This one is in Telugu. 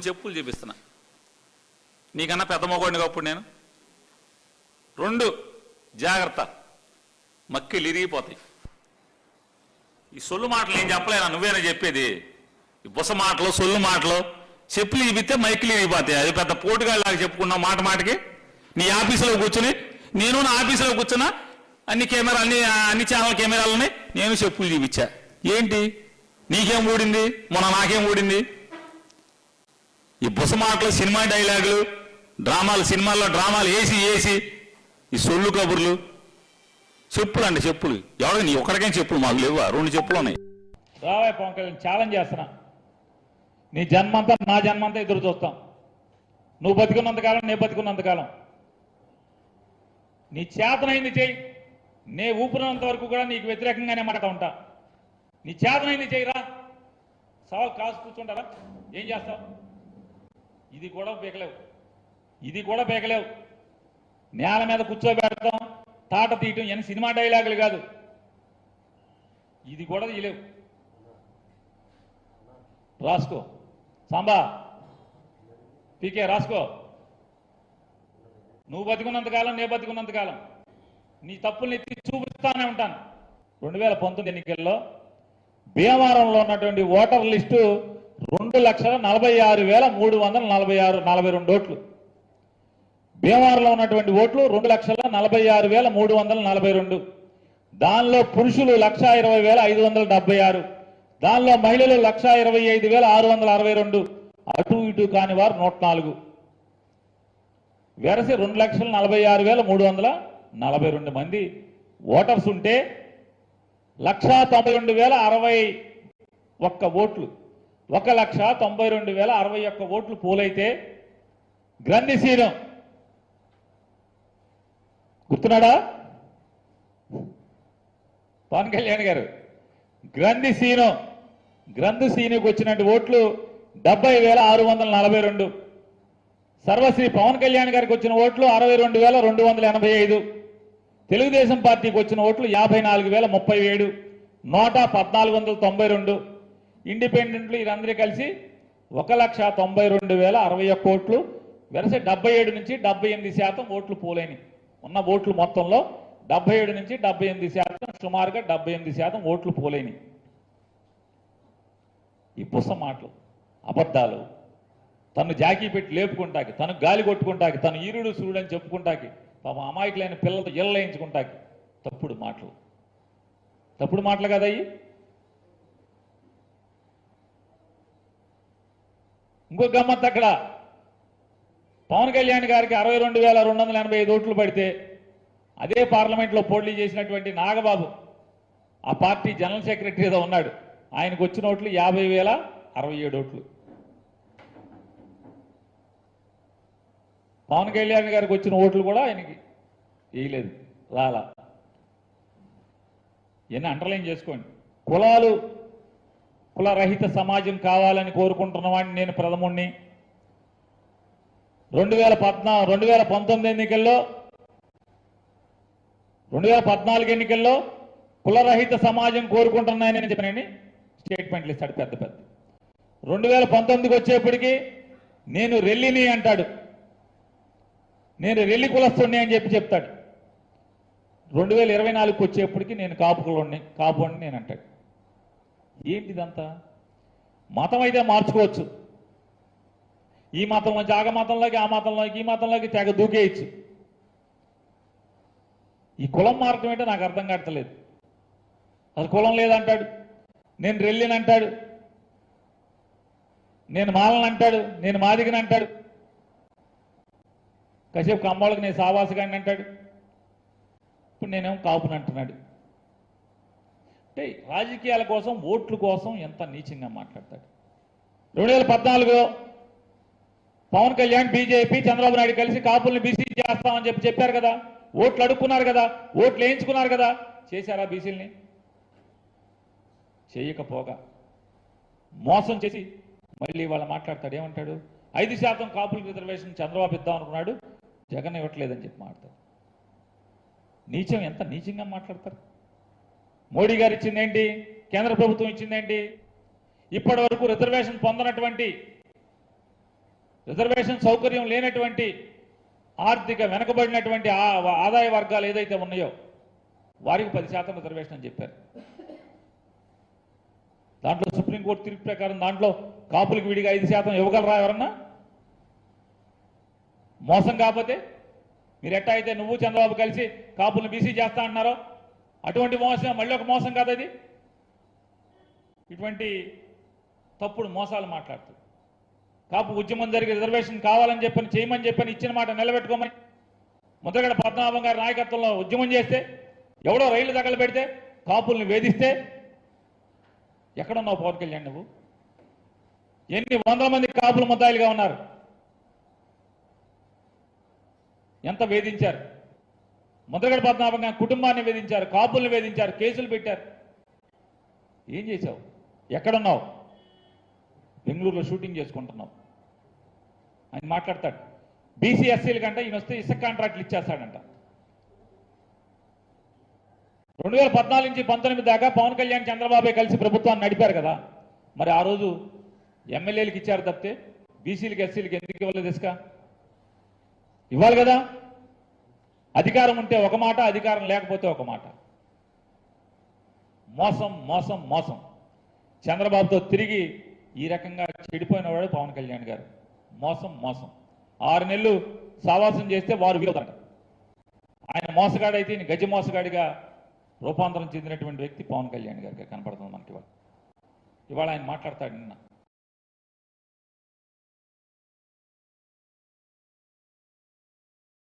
రెండు చెప్పులు చూపిస్తున్నా. నీకన్నా పెద్ద మొగోడిని అప్పుడు నేను. రెండు జాగ్రత్త. మక్కిలు ఇరిగిపోతాయి. ఈ సొల్లు మాటలు నేను చెప్పలేనా? నువ్వేనా చెప్పేది? ఈ బుస మాటలు సొల్లు మాటలు చెప్పులు ఇవితే మైకిలు ఇరిగిపోతాయి. అది పెద్ద పోటుగాళ్ళలాగా చెప్పుకున్నావు మాట మాటకి. నీ ఆఫీసులో కూర్చుని నేను నా ఆఫీసులో కూర్చున్నా అన్ని కెమెరా అన్ని అన్ని ఛానల్ కెమెరాలు ఉన్నాయి నేను చెప్పులు చూపించా. ఏంటి? నీకేం ఊడింది? మొన్న నాకేం ఊడింది? ఈ బుసమాటలు సినిమా డైలాగులు డ్రామాలు సినిమాల్లో డ్రామాలు వేసి వేసి ఈ సొల్లు కబుర్లు. చెప్పులు అండి చెప్పులు. ఎవరికి నీ ఒక్కడికైనా చెప్పులు? మాకు లేవు రెండు చెప్పులు ఉన్నాయి. రావాయి పవన్ కళ్యాణ్ ఛాలెంజ్ చేస్తున్నా. నీ జన్మంతా నా జన్మంతా ఎదురు చూస్తాం. నువ్వు బతికున్నంతకాలం నేను బతికున్నంతకాలం నీ చేతనైంది చేయి. నే ఊపిరినంత వరకు కూడా నీకు వ్యతిరేకంగానే మాట ఉంటా. నీ చేతనైంది చేయిరా. సవాల్ కాసు కూర్చుంటారా? ఏం చేస్తావు? ఇది కూడా పీకలేవు. ఇది కూడా పీకలేవు. నేల మీద కూర్చోబెడతాం తాట తీయటం ఇవన్నీ సినిమా డైలాగులు కాదు. ఇది కూడా తీయలేవు. రాసుకో. సాంబా. పీకే రాసుకో. నువ్వు బతికున్నంతకాలం నేను బతికున్నంతకాలం నీ తప్పుల్ని ఎత్తి చూపిస్తానే ఉంటాను. రెండు వేల పంతొమ్మిది ఎన్నికల్లో భీమవరంలో ఉన్నటువంటి ఓటర్ లిస్టు రెండు లక్షల నలభై ఆరు వేల మూడు వందల నలభై ఆరు నలభై రెండు ఓట్లు. భీమవరంలో ఉన్నటువంటి ఓట్లు రెండు లక్షల నలభై ఆరు వేల మూడు వందల నలభై రెండు. దానిలో పురుషులు లక్ష ఇరవై వేల ఐదు వందల డెబ్బై ఆరు. దానిలో మహిళలు లక్ష ఇరవై ఐదు వేల ఆరు వందల అరవై రెండు. అటు ఇటు కాని వారు నూట నాలుగు. వెరసి రెండు లక్షల నలభై ఆరు వేల మూడు వందల నలభై రెండు మంది ఓటర్స్ ఉంటే లక్షా తొంభై రెండు వేల అరవై ఒక్క ఓట్లు. ఒక లక్ష తొంభై రెండు వేల అరవై ఒక్క ఓట్లు పోలైతే గ్రంథిశీలం గుర్తున్నాడా? పవన్ కళ్యాణ్ గారు గ్రంథిశీనం సీను. గ్రంథి వచ్చినట్టు ఓట్లు డెబ్బై వేల ఆరు వందల నలభై రెండు. సర్వశ్రీ పవన్ కళ్యాణ్ గారికి వచ్చిన ఓట్లు అరవై రెండు వేల రెండు వందల ఎనభై ఐదు. తెలుగుదేశం పార్టీకి వచ్చిన ఓట్లు యాభై నాలుగు వేల ముప్పై ఏడు. నూట పద్నాలుగు వందల తొంభై రెండు. ఇండిపెండెంట్లు వీరందరూ కలిసి ఒక లక్ష తొంభై రెండు వేల అరవై ఒక్క ఓట్లు వెరస డెబ్బై ఏడు నుంచి డెబ్బై ఎనిమిది శాతం ఓట్లు పోలేని ఉన్న ఓట్లు మొత్తంలో డెబ్బై ఏడు నుంచి డెబ్బై ఎనిమిది శాతం సుమారుగా డెబ్బై ఎనిమిది శాతం ఓట్లు పోలేని ఈ పుస్త మాటలు అబద్ధాలు. తను జాకీ పెట్టి లేపుకుంటాకి తను గాలి కొట్టుకుంటాకి తను ఈరుడు సూర్యుడు అని చెప్పుకుంటాకి పాప అమాయకులైన పిల్లలతో ఇళ్ళయించుకుంటాకి తప్పుడు మాటలు. తప్పుడు మాటలు కదా ఇంకో గమ్మత్ అక్కడ. పవన్ కళ్యాణ్ గారికి అరవై రెండు వేల రెండు వందల ఎనభై ఐదు ఓట్లు పడితే అదే పార్లమెంట్లో పోటీ చేసినటువంటి నాగబాబు ఆ పార్టీ జనరల్ సెక్రటరీగా ఉన్నాడు. ఆయనకు వచ్చిన ఓట్లు యాభై వేల అరవై ఏడు ఓట్లు. పవన్ కళ్యాణ్ గారికి వచ్చిన ఓట్లు కూడా ఆయనకి వేయలేదు. రాలా. ఇవన్నీ అండర్లైన్ చేసుకోండి. కులాలు కులరహిత సమాజం కావాలని కోరుకుంటున్నవాడిని నేను ప్రథముణ్ణి. రెండు వేల పద్నా రెండు వేల పంతొమ్మిది ఎన్నికల్లో రెండు వేల పద్నాలుగు ఎన్నికల్లో కులరహిత సమాజం కోరుకుంటున్నాయని చెప్పినండి స్టేట్మెంట్లు ఇస్తాడు పెద్ద పెద్ద. రెండు వేల పంతొమ్మిదికి వచ్చేప్పటికి నేను రెల్లిని అంటాడు. నేను రెల్లి కులస్తుడిని అని చెప్పి చెప్తాడు. రెండు వేల ఇరవై నాలుగుకి వచ్చేప్పటికి నేను కాపు కులండి కాపు అని నేను అంటాడు. ఏంటిదంతా? మతం అయితే మార్చుకోవచ్చు. ఈ మతంలోంచి ఆగ మతంలోకి ఆ మతంలోకి ఈ మతంలోకి తెగ దూకేయచ్చు. ఈ కులం మార్గం ఏంటో నాకు అర్థం కావట్లేదు. అసలు కులం లేదంటాడు. నేను రెల్లినంటాడు నేను మాలని అంటాడు. నేను మాదిగని అంటాడు. కాసేపు కమ్మోళ్ళకి నేను సావాసగాడిని అంటాడు. ఇప్పుడు నేనేమో కాపునంటున్నాడు అంటే రాజకీయాల కోసం ఓట్ల కోసం ఎంత నీచంగా మాట్లాడతాడు. రెండు వేల పద్నాలుగులో పవన్ కళ్యాణ్ బీజేపీ చంద్రబాబు నాయుడు కలిసి కాపుల్ని బీసీ చేస్తామని చెప్పి చెప్పారు కదా. ఓట్లు అడుక్కున్నారు కదా. ఓట్లు వేయించుకున్నారు కదా. చేశారా బీసీలని? చేయకపోగా. మోసం చేసి మళ్ళీ వాళ్ళు మాట్లాడతాడు. ఏమంటాడు? ఐదు శాతం కాపుల రిజర్వేషన్ చంద్రబాబు ఇద్దాం అనుకున్నాడు. జగన్ ఇవ్వట్లేదని చెప్పి మాట్లాడతాడు. నీచం ఎంత నీచంగా మాట్లాడతారు? మోడీ గారు ఇచ్చిందేంటి? కేంద్ర ప్రభుత్వం ఇచ్చిందేంటి? ఇప్పటి వరకు రిజర్వేషన్ పొందనటువంటి రిజర్వేషన్ సౌకర్యం లేనటువంటి ఆర్థిక వెనకబడినటువంటి ఆ- ఆదాయ వర్గాలు ఏదైతే ఉన్నాయో వారికి పది శాతం రిజర్వేషన్ అని చెప్పారు. దాంట్లో సుప్రీంకోర్టు తీర్పు ప్రకారం దాంట్లో కాపులకు విడిగా ఐదు శాతం ఇవ్వగలరా ఎవరన్నా? మోసం కాకపోతే మీరు ఎట్టా అయితే నువ్వు చంద్రబాబు కలిసి కాపులను బీసీ చేస్తా అన్నారో అటువంటి మోసం మళ్ళీ ఒక మోసం కాదు అది. ఇటువంటి తప్పుడు మోసాలు మాట్లాడుతూ. కాపు ఉద్యమం జరిగి రిజర్వేషన్ కావాలని చెప్పని చేయమని చెప్పని ఇచ్చిన మాట నిలబెట్టుకోమని ముద్రగడ పద్మనాభం గారి నాయకత్వంలో ఉద్యమం చేస్తే ఎవడో రైళ్ళు తగలబెడితే కాపుల్ని వేధిస్తే ఎక్కడున్నావు పవన్ కళ్యాణ్ నువ్వు? ఎన్ని వందల మంది కాపులు ముద్దాయిలుగా ఉన్నారు? ఎంత వేధించారు? ముద్రగడ పద్మనాభం గారి కుటుంబాన్ని వేధించారు కాపుల్ని వేధించారు కేసులు పెట్టారు. ఏం చేశావు? ఎక్కడున్నావు? బెంగళూరులో షూటింగ్ చేసుకుంటున్నావు. ఆయన మాట్లాడతాడు. బీసీ ఎస్సీల కంటే ఈయన వస్తే ఇసుక కాంట్రాక్ట్లు ఇచ్చేస్తాడంట. రెండు వేల పద్నాలుగు నుంచి పంతొమ్మిది దాకా పవన్ కళ్యాణ్ చంద్రబాబు కలిసి ప్రభుత్వాన్ని నడిపారు కదా. మరి ఆ రోజు ఎమ్మెల్యేలకు ఇచ్చారు తప్పితే బీసీలకు ఎస్సీలకు ఎందుకు ఇవ్వలేదు ఇసుక? ఇవ్వాలి కదా? అధికారం ఉంటే ఒక మాట అధికారం లేకపోతే ఒక మాట. మోసం మోసం మోసం. చంద్రబాబుతో తిరిగి ఈ రకంగా చెడిపోయిన వాడు పవన్ కళ్యాణ్ గారు. మోసం మోసం. ఆరు నెలలు సావాసం చేస్తే వారు వీరుతారట ఆయన మోసగాడైతే ఈయన గజ మోసగాడిగా రూపాంతరం చెందినటువంటి వ్యక్తి పవన్ కళ్యాణ్ గారికి కనపడుతుంది మనకి ఇవాళ. ఇవాళ ఆయన మాట్లాడతాడు నిన్న.